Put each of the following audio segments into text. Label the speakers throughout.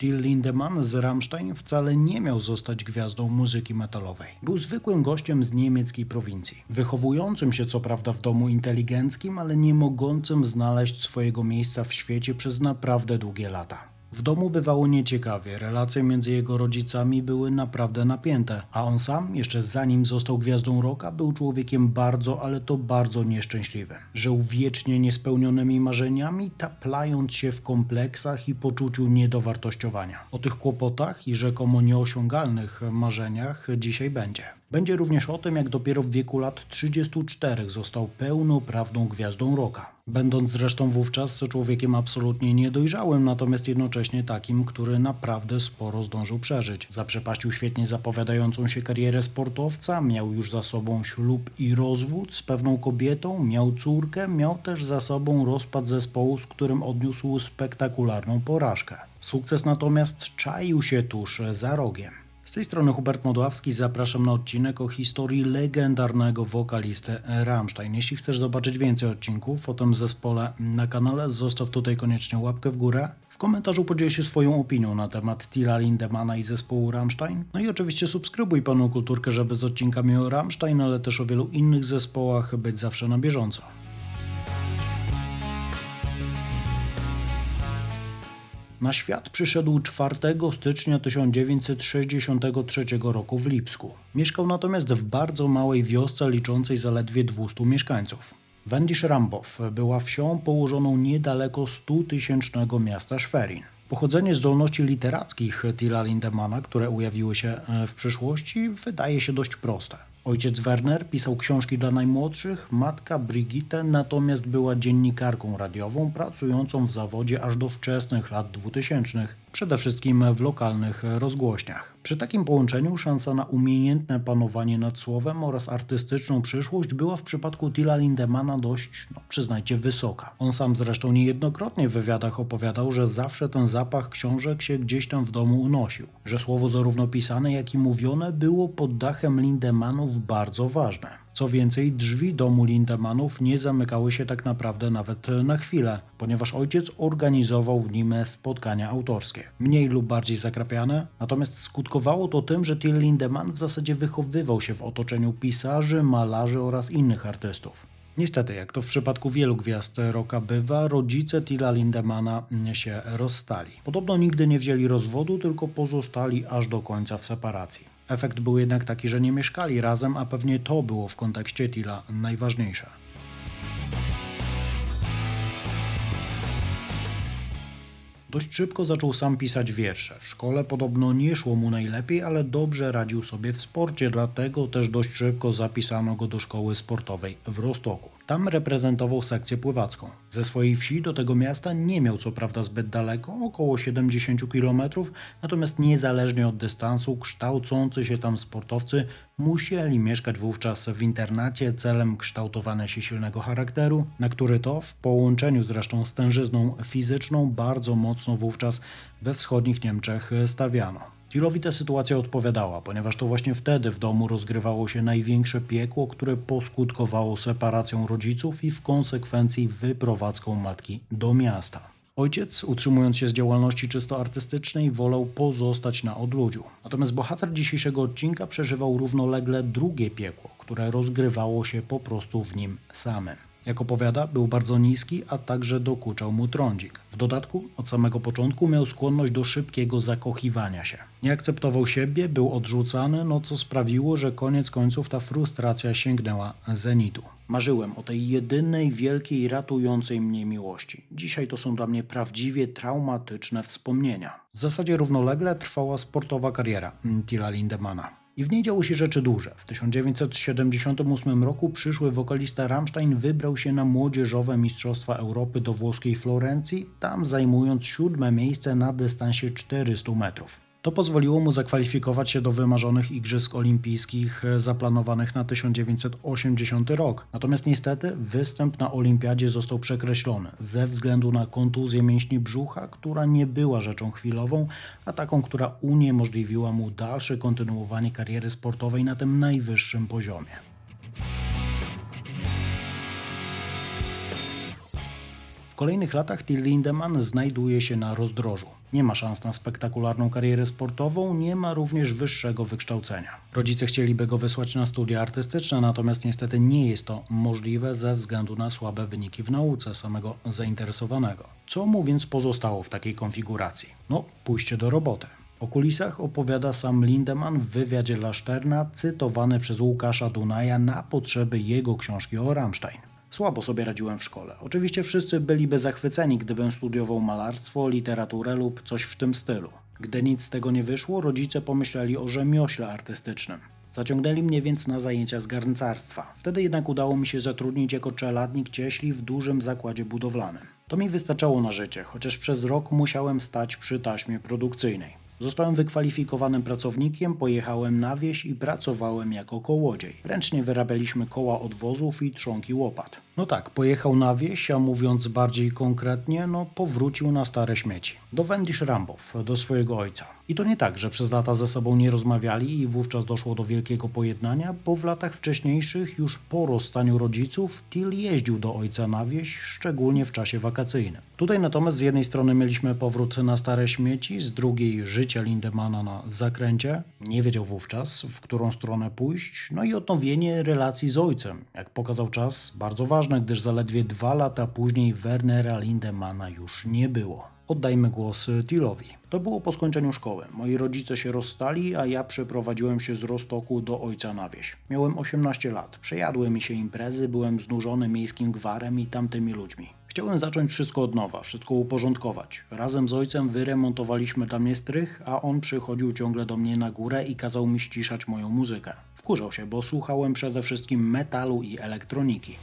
Speaker 1: Till Lindemann z Rammstein wcale nie miał zostać gwiazdą muzyki metalowej. Był zwykłym gościem z niemieckiej prowincji, wychowującym się co prawda w domu inteligenckim, ale nie mogącym znaleźć swojego miejsca w świecie przez naprawdę długie lata. W domu bywało nieciekawie, relacje między jego rodzicami były naprawdę napięte, a on sam, jeszcze zanim został gwiazdą rocka, był człowiekiem bardzo, ale to bardzo nieszczęśliwym. Żył wiecznie niespełnionymi marzeniami, taplając się w kompleksach i poczuciu niedowartościowania. O tych kłopotach i rzekomo nieosiągalnych marzeniach dzisiaj będzie. Będzie również o tym, jak dopiero w wieku lat 34 został pełnoprawną gwiazdą rocka. Będąc zresztą wówczas człowiekiem absolutnie niedojrzałym, natomiast jednocześnie takim, który naprawdę sporo zdążył przeżyć. Zaprzepaścił świetnie zapowiadającą się karierę sportowca, miał już za sobą ślub i rozwód z pewną kobietą, miał córkę, miał też za sobą rozpad zespołu, z którym odniósł spektakularną porażkę. Sukces natomiast czaił się tuż za rogiem. Z tej strony Hubert Modławski, zapraszam na odcinek o historii legendarnego wokalisty Rammstein. Jeśli chcesz zobaczyć więcej odcinków o tym zespole na kanale, zostaw tutaj koniecznie łapkę w górę. W komentarzu podziel się swoją opinią na temat Tila Lindemana i zespołu Rammstein. No i oczywiście subskrybuj Panu Kulturkę, żeby z odcinkami o Rammstein, ale też o wielu innych zespołach być zawsze na bieżąco. Na świat przyszedł 4 stycznia 1963 roku w Lipsku. Mieszkał natomiast w bardzo małej wiosce liczącej zaledwie 200 mieszkańców. Wendisch Rambow była wsią położoną niedaleko 100-tysięcznego miasta Schwerin. Pochodzenie zdolności literackich Tilla Lindemana, które ujawiły się e, w przyszłości, wydaje się dość proste. Ojciec Werner pisał książki dla najmłodszych, matka Brigitte natomiast była dziennikarką radiową pracującą w zawodzie aż do wczesnych lat 2000, przede wszystkim w lokalnych rozgłośniach. Przy takim połączeniu szansa na umiejętne panowanie nad słowem oraz artystyczną przyszłość była w przypadku Tilla Lindemana dość, no, przyznajcie, wysoka. On sam zresztą niejednokrotnie w wywiadach opowiadał, że zawsze ten zapach książek się gdzieś tam w domu unosił, że słowo zarówno pisane, jak i mówione było pod dachem Lindemanów bardzo ważne. Co więcej, drzwi domu Lindemanów nie zamykały się tak naprawdę nawet na chwilę, ponieważ ojciec organizował w nim spotkania autorskie. Mniej lub bardziej zakrapiane, natomiast skutkowało to tym, że Till Lindemann w zasadzie wychowywał się w otoczeniu pisarzy, malarzy oraz innych artystów. Niestety, jak to w przypadku wielu gwiazd rocka bywa, rodzice Tilla Lindemana się rozstali. Podobno nigdy nie wzięli rozwodu, tylko pozostali aż do końca w separacji. Efekt był jednak taki, że nie mieszkali razem, a pewnie to było w kontekście Tilla najważniejsze. Dość szybko zaczął sam pisać wiersze. W szkole podobno nie szło mu najlepiej, ale dobrze radził sobie w sporcie, dlatego też dość szybko zapisano go do szkoły sportowej w Rostoku. Tam reprezentował sekcję pływacką. Ze swojej wsi do tego miasta nie miał co prawda zbyt daleko, około 70 km, natomiast niezależnie od dystansu kształcący się tam sportowcy musieli mieszkać wówczas w internacie celem kształtowania się silnego charakteru, na który to w połączeniu zresztą z tężyzną fizyczną bardzo mocno wówczas we wschodnich Niemczech stawiano. Tillowi ta sytuacja odpowiadała, ponieważ to właśnie wtedy w domu rozgrywało się największe piekło, które poskutkowało separacją rodziców i w konsekwencji wyprowadzką matki do miasta. Ojciec, utrzymując się z działalności czysto artystycznej, wolał pozostać na odludziu. Natomiast bohater dzisiejszego odcinka przeżywał równolegle drugie piekło, które rozgrywało się po prostu w nim samym. Jak opowiada, był bardzo niski, a także dokuczał mu trądzik. W dodatku, od samego początku miał skłonność do szybkiego zakochiwania się. Nie akceptował siebie, był odrzucany, no co sprawiło, że koniec końców ta frustracja sięgnęła zenitu. Marzyłem o tej jedynej, wielkiej, ratującej mnie miłości. Dzisiaj to są dla mnie prawdziwie traumatyczne wspomnienia. W zasadzie równolegle trwała sportowa kariera Tilla Lindemana. I w niej działy się rzeczy duże. W 1978 roku przyszły wokalista Rammstein wybrał się na młodzieżowe Mistrzostwa Europy do włoskiej Florencji, tam zajmując siódme miejsce na dystansie 400 metrów. To pozwoliło mu zakwalifikować się do wymarzonych Igrzysk Olimpijskich e, zaplanowanych na 1980 rok. Natomiast niestety występ na Olimpiadzie został przekreślony ze względu na kontuzję mięśni brzucha, która nie była rzeczą chwilową, a taką, która uniemożliwiła mu dalsze kontynuowanie kariery sportowej na tym najwyższym poziomie. Kolejnych latach Till Lindemann znajduje się na rozdrożu. Nie ma szans na spektakularną karierę sportową, nie ma również wyższego wykształcenia. Rodzice chcieliby go wysłać na studia artystyczne, natomiast niestety nie jest to możliwe ze względu na słabe wyniki w nauce samego zainteresowanego. Co mu więc pozostało w takiej konfiguracji? No, pójście do roboty. O kulisach opowiada sam Lindemann w wywiadzie dla Szterna, cytowany przez Łukasza Dunaja na potrzeby jego książki o Rammstein. Słabo sobie radziłem w szkole. Oczywiście wszyscy byliby zachwyceni, gdybym studiował malarstwo, literaturę lub coś w tym stylu. Gdy nic z tego nie wyszło, rodzice pomyśleli o rzemiośle artystycznym. Zaciągnęli mnie więc na zajęcia z garncarstwa. Wtedy jednak udało mi się zatrudnić jako czeladnik cieśli w dużym zakładzie budowlanym. To mi wystarczało na życie, chociaż przez rok musiałem stać przy taśmie produkcyjnej. Zostałem wykwalifikowanym pracownikiem, pojechałem na wieś i pracowałem jako kołodziej. Ręcznie wyrabialiśmy koła odwozów i trzonki łopat. No tak, pojechał na wieś, a mówiąc bardziej konkretnie, no powrócił na stare śmieci. Do Wendish Rambow, do swojego ojca. I to nie tak, że przez lata ze sobą nie rozmawiali i wówczas doszło do wielkiego pojednania, bo w latach wcześniejszych, już po rozstaniu rodziców, Till jeździł do ojca na wieś, szczególnie w czasie wakacyjnym. Tutaj natomiast z jednej strony mieliśmy powrót na stare śmieci, z drugiej życia Lindemana na zakręcie. Nie wiedział wówczas, w którą stronę pójść, no i odnowienie relacji z ojcem. Jak pokazał czas, bardzo ważne, gdyż zaledwie dwa lata później Wernera Lindemana już nie było. Oddajmy głos Tillowi. To było po skończeniu szkoły. Moi rodzice się rozstali, a ja przeprowadziłem się z Rostoku do ojca na wieś. Miałem 18 lat. Przejadły mi się imprezy, byłem znużony miejskim gwarem i tamtymi ludźmi. Chciałem zacząć wszystko od nowa, wszystko uporządkować. Razem z ojcem wyremontowaliśmy dla mnie strych, a on przychodził ciągle do mnie na górę i kazał mi ściszać moją muzykę. Wkurzał się, bo słuchałem przede wszystkim metalu i elektroniki.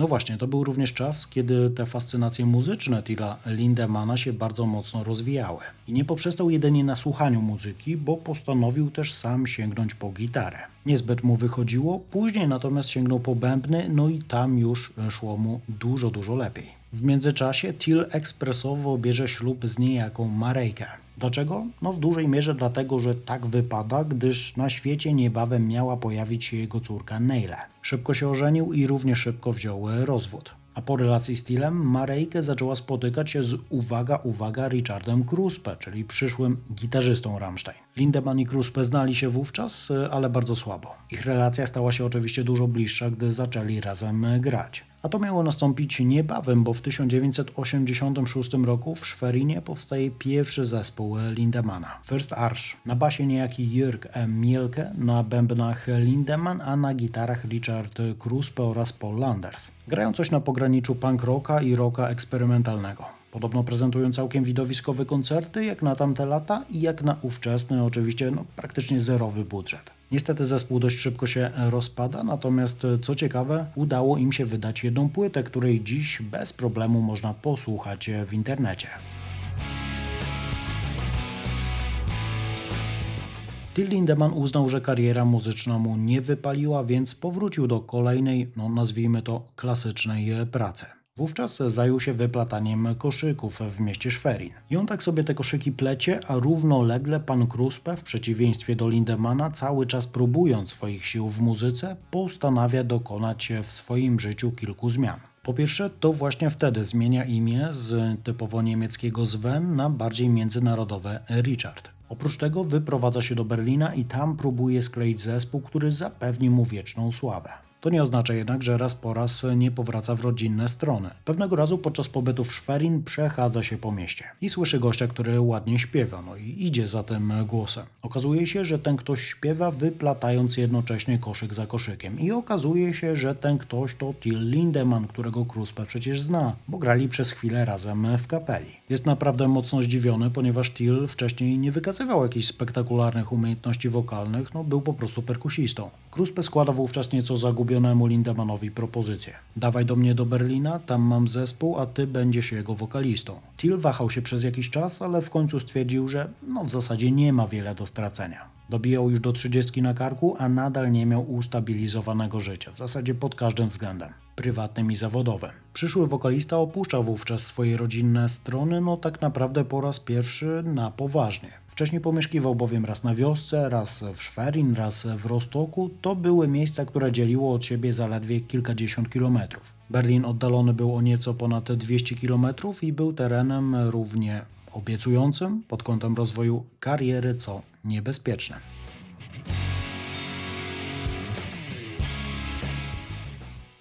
Speaker 1: No właśnie, to był również czas, kiedy te fascynacje muzyczne Tilla Lindemana się bardzo mocno rozwijały. I nie poprzestał jedynie na słuchaniu muzyki, bo postanowił też sam sięgnąć po gitarę. Niezbyt mu wychodziło, później natomiast sięgnął po bębny, no i tam już szło mu dużo, dużo lepiej. W międzyczasie Till ekspresowo bierze ślub z niejaką Marejkę. Dlaczego? No w dużej mierze dlatego, że tak wypada, gdyż na świecie niebawem miała pojawić się jego córka Neile. Szybko się ożenił i równie szybko wziął rozwód. A po relacji z Tillem Marejkę zaczęła spotykać się z, uwaga, uwaga, Richardem Kruspe, czyli przyszłym gitarzystą Rammstein. Lindemann i Kruspe znali się wówczas, ale bardzo słabo. Ich relacja stała się oczywiście dużo bliższa, gdy zaczęli razem grać. A to miało nastąpić niebawem, bo w 1986 roku w Szwerinie powstaje pierwszy zespół Lindemana. First Arch. Na basie niejaki Jörg M. Mielke, na bębnach Lindemann, a na gitarach Richard Kruspe oraz Paul Landers. Grają coś na pograniczu punk rocka i rocka eksperymentalnego. Podobno prezentują całkiem widowiskowe koncerty, jak na tamte lata i jak na ówczesny, oczywiście no, praktycznie zerowy budżet. Niestety zespół dość szybko się rozpada, natomiast co ciekawe, udało im się wydać jedną płytę, której dziś bez problemu można posłuchać w internecie. Till Lindemann uznał, że kariera muzyczna mu nie wypaliła, więc powrócił do kolejnej, no nazwijmy to klasycznej pracy. Wówczas zajął się wyplataniem koszyków w mieście Szwerin. I on tak sobie te koszyki plecie, a równolegle pan Kruspe, w przeciwieństwie do Lindemana, cały czas próbując swoich sił w muzyce, postanawia dokonać w swoim życiu kilku zmian. Po pierwsze, to właśnie wtedy zmienia imię z typowo niemieckiego Sven na bardziej międzynarodowe Richard. Oprócz tego wyprowadza się do Berlina i tam próbuje skleić zespół, który zapewni mu wieczną sławę. To nie oznacza jednak, że raz po raz nie powraca w rodzinne strony. Pewnego razu podczas pobytu w Szwerin przechadza się po mieście i słyszy gościa, który ładnie śpiewa, no i idzie za tym głosem. Okazuje się, że ten ktoś śpiewa wyplatając jednocześnie koszyk za koszykiem i okazuje się, że ten ktoś to Till Lindemann, którego Kruspe przecież zna, bo grali przez chwilę razem w kapeli. Jest naprawdę mocno zdziwiony, ponieważ Till wcześniej nie wykazywał jakichś spektakularnych umiejętności wokalnych, no był po prostu perkusistą. Kruspe składa wówczas nieco zagubionemu Lindemanowi propozycję. Dawaj do mnie do Berlina, tam mam zespół, a ty będziesz jego wokalistą. Till wahał się przez jakiś czas, ale w końcu stwierdził, że no w zasadzie nie ma wiele do stracenia. Dobijał już do 30 na karku, a nadal nie miał ustabilizowanego życia, w zasadzie pod każdym względem, prywatnym i zawodowym. Przyszły wokalista opuszczał wówczas swoje rodzinne strony, no tak naprawdę po raz pierwszy na poważnie. Wcześniej pomieszkiwał bowiem raz na wiosce, raz w Szwerin, raz w Rostoku. To były miejsca, które dzieliło od siebie zaledwie kilkadziesiąt kilometrów. Berlin oddalony był o nieco ponad 200 kilometrów i był terenem równie obiecującym pod kątem rozwoju kariery, co niebezpiecznym.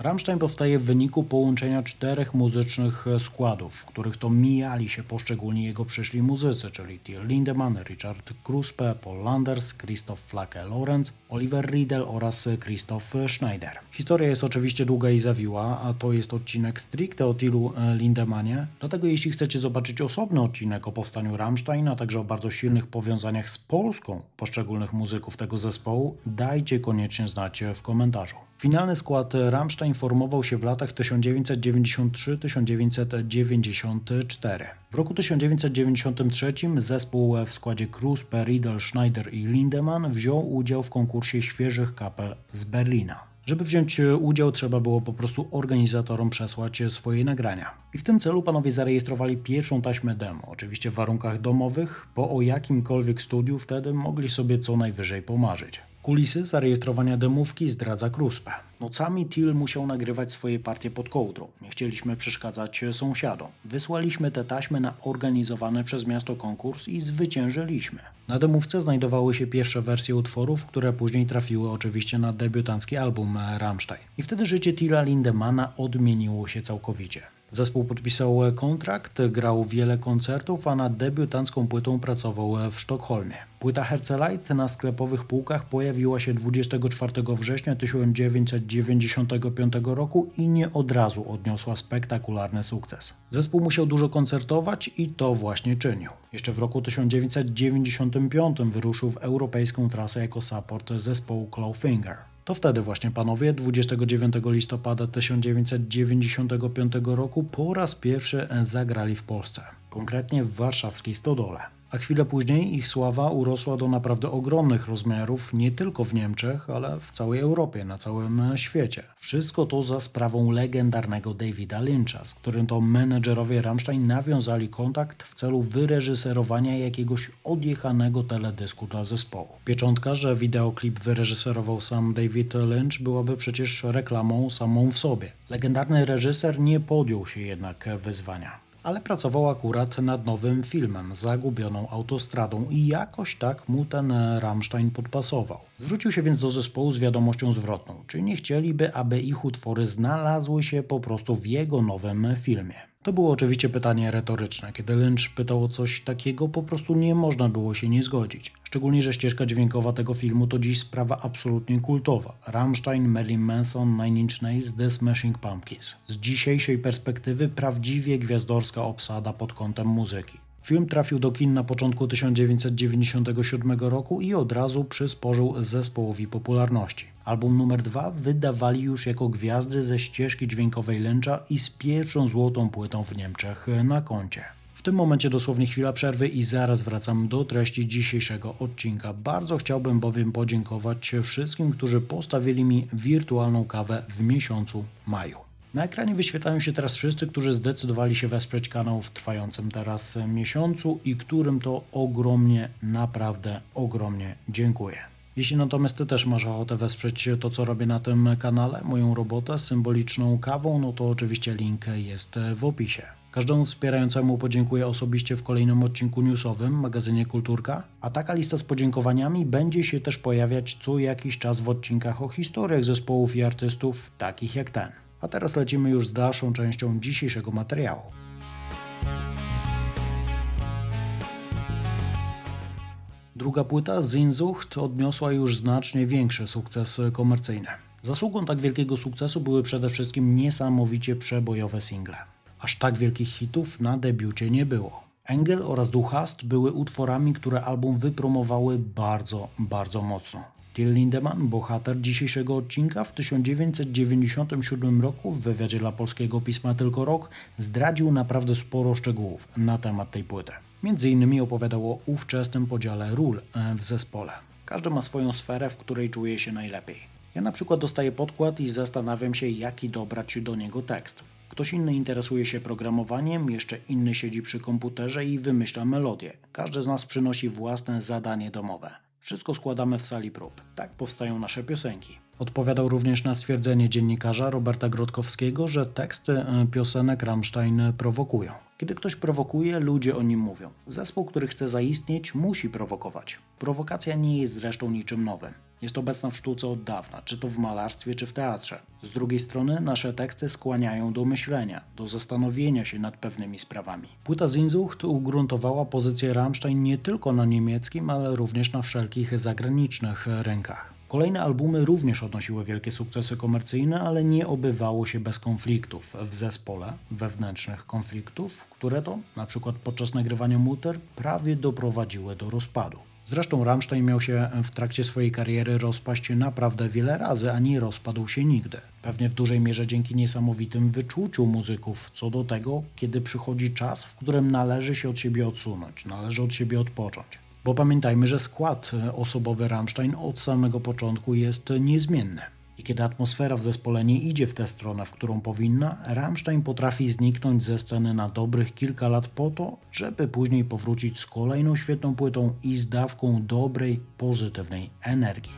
Speaker 1: Rammstein powstaje w wyniku połączenia czterech muzycznych składów, w których to mijali się poszczególni jego przyszli muzycy, czyli Till Lindemann, Richard Kruspe, Paul Landers, Christoph Flake-Lorenz, Oliver Riedel oraz Christoph Schneider. Historia jest oczywiście długa i zawiła, a to jest odcinek stricte o Tillu Lindemanie, dlatego jeśli chcecie zobaczyć osobny odcinek o powstaniu Rammstein, a także o bardzo silnych powiązaniach z Polską poszczególnych muzyków tego zespołu, dajcie koniecznie znać w komentarzu. Finalny skład Rammstein formował się w latach 1993-1994. W roku 1993 zespół w składzie Cruz, Riedel, Schneider i Lindemann wziął udział w konkursie świeżych kapel z Berlina. Żeby wziąć udział, trzeba było po prostu organizatorom przesłać swoje nagrania. I w tym celu panowie zarejestrowali pierwszą taśmę demo, oczywiście w warunkach domowych, bo o jakimkolwiek studiu wtedy mogli sobie co najwyżej pomarzyć. Kulisy zarejestrowania demówki zdradza Kruspe. Nocami Till musiał nagrywać swoje partie pod kołdrą. Nie chcieliśmy przeszkadzać sąsiadom. Wysłaliśmy te taśmy na organizowany przez miasto konkurs i zwyciężyliśmy. Na demówce znajdowały się pierwsze wersje utworów, które później trafiły oczywiście na debiutancki album Rammstein. I wtedy życie Tilla Lindemana odmieniło się całkowicie. Zespół podpisał kontrakt, grał wiele koncertów, a nad debiutancką płytą pracował w Sztokholmie. Płyta Herzeleid na sklepowych półkach pojawiła się 24 września 1995 roku i nie od razu odniosła spektakularny sukces. Zespół musiał dużo koncertować i to właśnie czynił. Jeszcze w roku 1995 wyruszył w europejską trasę jako support zespołu Clawfinger. To wtedy właśnie panowie 29 listopada 1995 roku po raz pierwszy zagrali w Polsce, konkretnie w warszawskiej Stodole. A chwilę później ich sława urosła do naprawdę ogromnych rozmiarów nie tylko w Niemczech, ale w całej Europie, na całym świecie. Wszystko to za sprawą legendarnego Davida Lyncha, z którym to menedżerowie Rammstein nawiązali kontakt w celu wyreżyserowania jakiegoś odjechanego teledysku dla zespołu. Pieczątka, że wideoklip wyreżyserował sam David Lynch byłaby przecież reklamą samą w sobie. Legendarny reżyser nie podjął się jednak wyzwania ale pracował akurat nad nowym filmem, Zagubioną autostradą i jakoś tak mu ten Rammstein podpasował. Zwrócił się więc do zespołu z wiadomością zwrotną, czy nie chcieliby, aby ich utwory znalazły się po prostu w jego nowym filmie. To było oczywiście pytanie retoryczne. Kiedy Lynch pytał o coś takiego, po prostu nie można było się nie zgodzić. Szczególnie, że ścieżka dźwiękowa tego filmu to dziś sprawa absolutnie kultowa. Rammstein, Marilyn Manson, Nine Inch Nails, The Smashing Pumpkins. Z dzisiejszej perspektywy prawdziwie gwiazdorska obsada pod kątem muzyki. Film trafił do kin na początku 1997 roku i od razu przysporzył zespołowi popularności. Album numer dwa wydawali już jako gwiazdy ze ścieżki dźwiękowej Lyncha i z pierwszą złotą płytą w Niemczech na koncie. W tym momencie dosłownie chwila przerwy i zaraz wracam do treści dzisiejszego odcinka. Bardzo chciałbym bowiem podziękować wszystkim, którzy postawili mi wirtualną kawę w miesiącu maju. Na ekranie wyświetlają się teraz wszyscy, którzy zdecydowali się wesprzeć kanał w trwającym teraz miesiącu i którym to ogromnie, naprawdę ogromnie dziękuję. Jeśli natomiast Ty też masz ochotę wesprzeć to, co robię na tym kanale, moją robotę symboliczną kawą, no to oczywiście link jest w opisie. Każdemu wspierającemu podziękuję osobiście w kolejnym odcinku newsowym magazynie Kulturka, a taka lista z podziękowaniami będzie się też pojawiać co jakiś czas w odcinkach o historiach zespołów i artystów takich jak ten. A teraz lecimy już z dalszą częścią dzisiejszego materiału. Druga płyta, Zinzucht, odniosła już znacznie większy sukces komercyjny. Zasługą tak wielkiego sukcesu były przede wszystkim niesamowicie przebojowe single. Aż tak wielkich hitów na debiucie nie było. Engel oraz Duchast były utworami, które album wypromowały bardzo, bardzo mocno. Till Lindemann, bohater dzisiejszego odcinka, w 1997 roku w wywiadzie dla polskiego pisma Tylko Rok zdradził naprawdę sporo szczegółów na temat tej płyty. Między innymi opowiadał o ówczesnym podziale ról w zespole. Każdy ma swoją sferę, w której czuje się najlepiej. Ja na przykład dostaję podkład i zastanawiam się, jaki dobrać do niego tekst. Ktoś inny interesuje się programowaniem, jeszcze inny siedzi przy komputerze i wymyśla melodię. Każdy z nas przynosi własne zadanie domowe. Wszystko składamy w sali prób. Tak powstają nasze piosenki. Odpowiadał również na stwierdzenie dziennikarza Roberta Grodkowskiego, że teksty e, piosenek Rammstein prowokują. Kiedy ktoś prowokuje, ludzie o nim mówią. Zespół, który chce zaistnieć, musi prowokować. Prowokacja nie jest zresztą niczym nowym. Jest obecna w sztuce od dawna, czy to w malarstwie, czy w teatrze. Z drugiej strony nasze teksty skłaniają do myślenia, do zastanowienia się nad pewnymi sprawami. Płyta Zinzucht ugruntowała pozycję Rammstein nie tylko na niemieckim, ale również na wszelkich zagranicznych rynkach. Kolejne albumy również odnosiły wielkie sukcesy komercyjne, ale nie obywało się bez konfliktów w zespole, wewnętrznych konfliktów, które to, na przykład podczas nagrywania Mutter, prawie doprowadziły do rozpadu. Zresztą Rammstein miał się w trakcie swojej kariery rozpaść naprawdę wiele razy, a nie rozpadł się nigdy. Pewnie w dużej mierze dzięki niesamowitym wyczuciu muzyków co do tego, kiedy przychodzi czas, w którym należy się od siebie odsunąć, należy od siebie odpocząć. Bo pamiętajmy, że skład osobowy Rammstein od samego początku jest niezmienny. I kiedy atmosfera w zespole nie idzie w tę stronę, w którą powinna, Rammstein potrafi zniknąć ze sceny na dobrych kilka lat po to, żeby później powrócić z kolejną świetną płytą i z dawką dobrej, pozytywnej energii.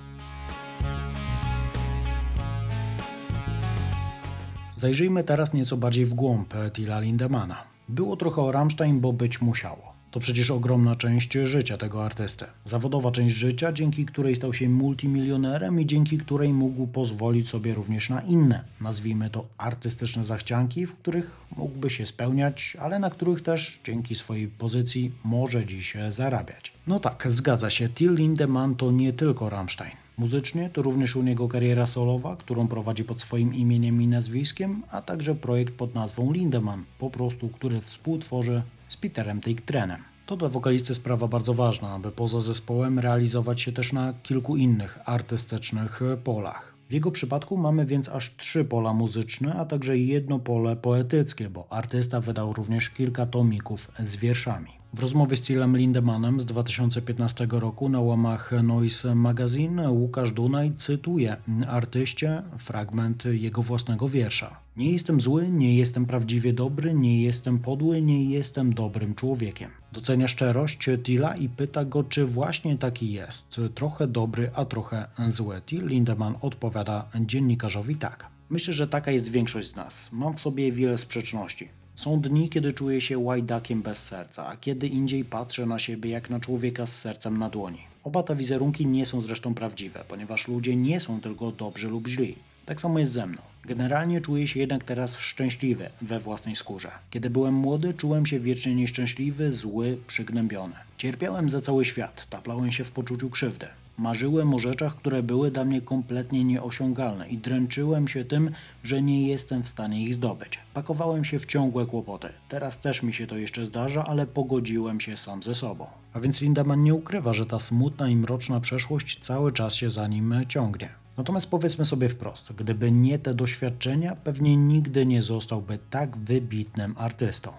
Speaker 1: Zajrzyjmy teraz nieco bardziej w głąb Tila Lindemana. Było trochę o Rammstein, bo być musiało. To przecież ogromna część życia tego artysty. Zawodowa część życia, dzięki której stał się multimilionerem i dzięki której mógł pozwolić sobie również na inne, nazwijmy to artystyczne zachcianki, w których mógłby się spełniać, ale na których też dzięki swojej pozycji może dziś zarabiać. No tak, zgadza się, Till Lindemann to nie tylko Rammstein. Muzycznie to również u niego kariera solowa, którą prowadzi pod swoim imieniem i nazwiskiem, a także projekt pod nazwą Lindemann, po prostu który współtworzy z Peterem Teichtrenem. To dla wokalisty sprawa bardzo ważna, aby poza zespołem realizować się też na kilku innych artystycznych polach. W jego przypadku mamy więc aż trzy pola muzyczne, a także jedno pole poetyckie, bo artysta wydał również kilka tomików z wierszami. W rozmowie z Tillem Lindemanem z 2015 roku na łamach Noise Magazine Łukasz Dunaj cytuje artyście fragment jego własnego wiersza. Nie jestem zły, nie jestem prawdziwie dobry, nie jestem podły, nie jestem dobrym człowiekiem. Docenia szczerość Tilla i pyta go, czy właśnie taki jest. Trochę dobry, a trochę zły. Till Lindemann odpowiada dziennikarzowi tak. Myślę, że taka jest większość z nas. Mam w sobie wiele sprzeczności. Są dni, kiedy czuję się łajdakiem bez serca, a kiedy indziej patrzę na siebie jak na człowieka z sercem na dłoni. Oba te wizerunki nie są zresztą prawdziwe, ponieważ ludzie nie są tylko dobrzy lub źli. Tak samo jest ze mną. Generalnie czuję się jednak teraz szczęśliwy we własnej skórze. Kiedy byłem młody, czułem się wiecznie nieszczęśliwy, zły, przygnębiony. Cierpiałem za cały świat, taplałem się w poczuciu krzywdy. Marzyłem o rzeczach, które były dla mnie kompletnie nieosiągalne i dręczyłem się tym, że nie jestem w stanie ich zdobyć. Pakowałem się w ciągłe kłopoty. Teraz też mi się to jeszcze zdarza, ale pogodziłem się sam ze sobą. A więc Lindemann nie ukrywa, że ta smutna i mroczna przeszłość cały czas się za nim ciągnie. Natomiast powiedzmy sobie wprost, gdyby nie te doświadczenia, pewnie nigdy nie zostałby tak wybitnym artystą.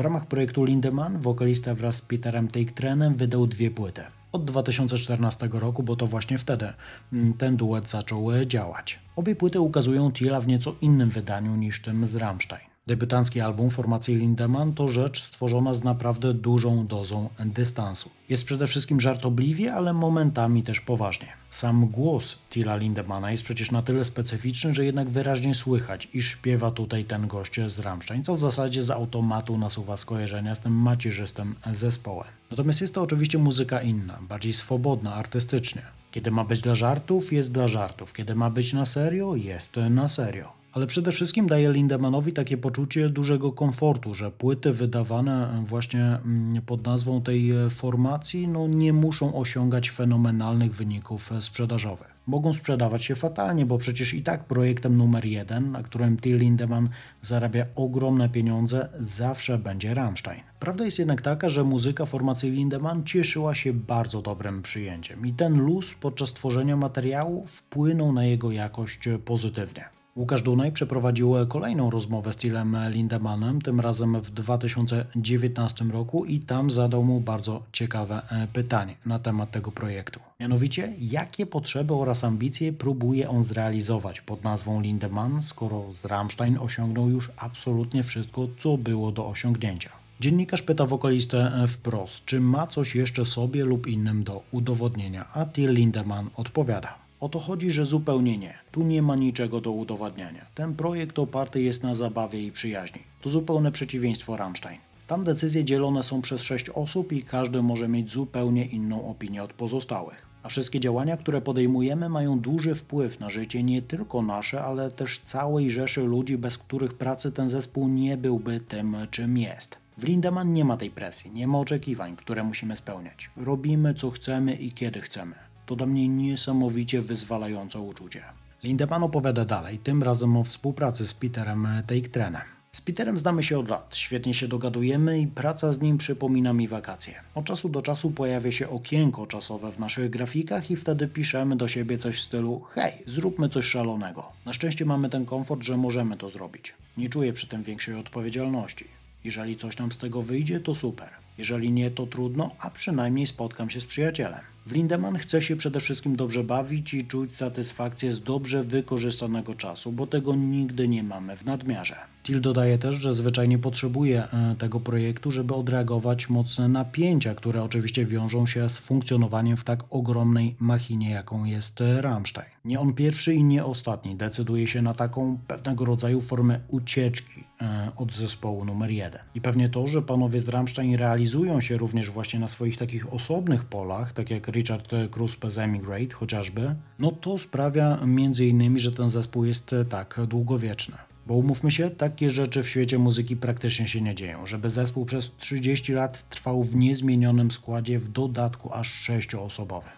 Speaker 1: W ramach projektu Lindemann wokalista wraz z Peterem Teichtrenem wydał dwie płyty. Od 2014 roku, bo to właśnie wtedy mm, ten duet zaczął e, działać. Obie płyty ukazują Tilla w nieco innym wydaniu niż tym z Rammstein. Debiutancki album formacji Lindemann to rzecz stworzona z naprawdę dużą dozą dystansu. Jest przede wszystkim żartobliwie, ale momentami też poważnie. Sam głos Tilla Lindemana jest przecież na tyle specyficzny, że jednak wyraźnie słychać, iż śpiewa tutaj ten gość z Rammstein, co w zasadzie z automatu nasuwa skojarzenia z tym macierzystym zespołem. Natomiast jest to oczywiście muzyka inna, bardziej swobodna artystycznie. Kiedy ma być dla żartów, jest dla żartów. Kiedy ma być na serio, jest na serio. Ale przede wszystkim daje Lindemanowi takie poczucie dużego komfortu, że płyty wydawane właśnie mm, pod nazwą tej e, formacji no, nie muszą osiągać fenomenalnych wyników e, sprzedażowych. Mogą sprzedawać się fatalnie, bo przecież i tak projektem numer jeden, na którym Till Lindemann zarabia ogromne pieniądze, zawsze będzie Rammstein. Prawda jest jednak taka, że muzyka formacji Lindemann cieszyła się bardzo dobrym przyjęciem i ten luz podczas tworzenia materiału wpłynął na jego jakość pozytywnie. Łukasz Dunaj przeprowadził kolejną rozmowę z Tillem Lindemanem, tym razem w 2019 roku i tam zadał mu bardzo ciekawe e, pytanie na temat tego projektu. Mianowicie, jakie potrzeby oraz ambicje próbuje on zrealizować pod nazwą Lindemann, skoro z Rammstein osiągnął już absolutnie wszystko, co było do osiągnięcia. Dziennikarz pyta wokalistę e, wprost, czy ma coś jeszcze sobie lub innym do udowodnienia, a Till Lindemann odpowiada. O to chodzi, że zupełnie nie. Tu nie ma niczego do udowadniania. Ten projekt oparty jest na zabawie i przyjaźni. To zupełne przeciwieństwo Rammstein. Tam decyzje dzielone są przez sześć osób i każdy może mieć zupełnie inną opinię od pozostałych. A wszystkie działania, które podejmujemy, mają duży wpływ na życie nie tylko nasze, ale też całej rzeszy ludzi, bez których pracy ten zespół nie byłby tym, czym jest. W Lindemann nie ma tej presji, nie ma oczekiwań, które musimy spełniać. Robimy co chcemy i kiedy chcemy. To dla mnie niesamowicie wyzwalające uczucie. Lindemann opowiada dalej, tym razem o współpracy z Peterem Teichtrenem. Z Peterem znamy się od lat, świetnie się dogadujemy i praca z nim przypomina mi wakacje. Od czasu do czasu pojawia się okienko czasowe w naszych grafikach i wtedy piszemy do siebie coś w stylu hej, zróbmy coś szalonego. Na szczęście mamy ten komfort, że możemy to zrobić. Nie czuję przy tym większej odpowiedzialności. Jeżeli coś nam z tego wyjdzie, to super. Jeżeli nie, to trudno, a przynajmniej spotkam się z przyjacielem. W Lindemann chce się przede wszystkim dobrze bawić i czuć satysfakcję z dobrze wykorzystanego czasu, bo tego nigdy nie mamy w nadmiarze. Till dodaje też, że zwyczajnie potrzebuje e, tego projektu, żeby odreagować mocne napięcia, które oczywiście wiążą się z funkcjonowaniem w tak ogromnej machinie, jaką jest e, Rammstein. Nie on pierwszy i nie ostatni decyduje się na taką pewnego rodzaju formę ucieczki e, od zespołu numer jeden. I pewnie to, że panowie z Rammstein realizują się również właśnie na swoich takich osobnych polach, tak jak Richard Kruspe z Emigrate chociażby, no to sprawia między innymi, że ten zespół jest e, tak długowieczny. Bo umówmy się, takie rzeczy w świecie muzyki praktycznie się nie dzieją. Żeby zespół przez 30 lat trwał w niezmienionym składzie, w dodatku aż sześcioosobowym.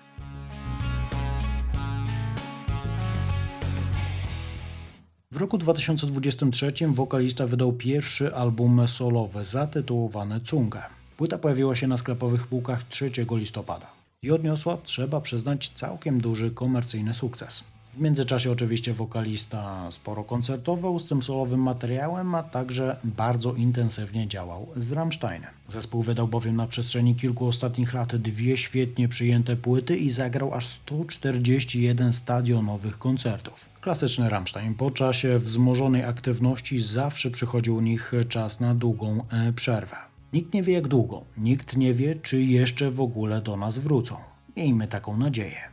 Speaker 1: W roku 2023 wokalista wydał pierwszy album solowy zatytułowany Cunga. Płyta pojawiła się na sklepowych półkach 3 listopada i odniosła, trzeba przyznać, całkiem duży komercyjny sukces. W międzyczasie oczywiście wokalista sporo koncertował z tym solowym materiałem, a także bardzo intensywnie działał z Rammsteinem. Zespół wydał bowiem na przestrzeni kilku ostatnich lat dwie świetnie przyjęte płyty i zagrał aż 141 stadionowych koncertów. Klasyczny Rammstein. Po czasie wzmożonej aktywności zawsze przychodzi u nich czas na długą e, przerwę. Nikt nie wie jak długo, nikt nie wie czy jeszcze w ogóle do nas wrócą. Miejmy taką nadzieję.